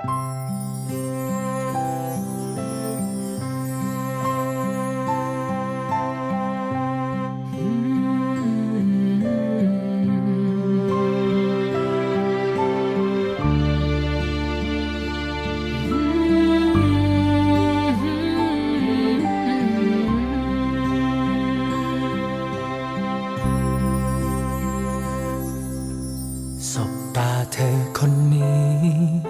สบตาเธอคนนี้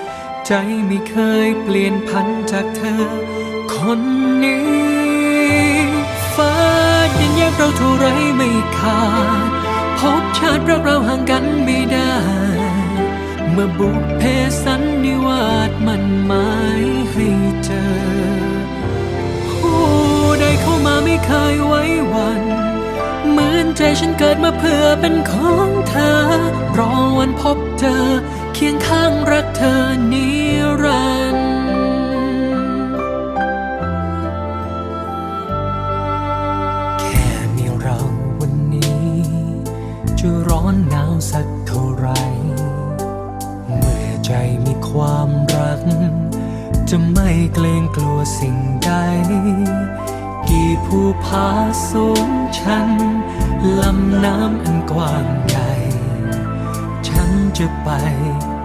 ใจไม่เคยเปลี่ยนพันจากเธอ คนนี้ ฟ้ายันแยกเราเท่าไรไม่ขาด พบชาติรักเราห่างกันไม่ได้ เมื่อบุพเพสันนิวาสมันหมายให้เจอ ผู้ใดเข้ามาไม่เคยไว้วันเหมือนใจฉันเกิดมาเพื่อเป็นของเธอ รอวันพบเจอ คียงข้างรักเธอนิรันดร์แค่มีเราวันนี้ จะร้อนหนาวสักเท่าไร เมื่อใจมีความรัก จะไม่เกรงกลัวสิ่งใด กี่ภูผาสูงชัน ลำน้ำอันกว้างใหญ่ ฉันจะไป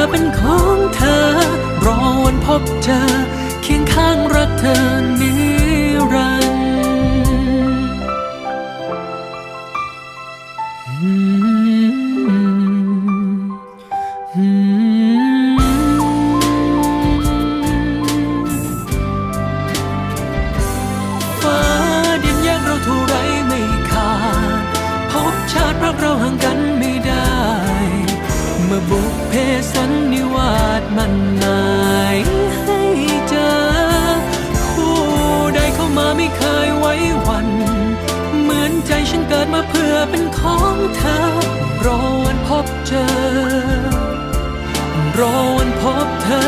อเป็นของเธอ รอวันพบเจอ เคียงข้างรักเธอนิรันดร์ ฉันเกิดมาเพื่อเป็นของเธอ รอวันพบเจอ รอวันพบเธอ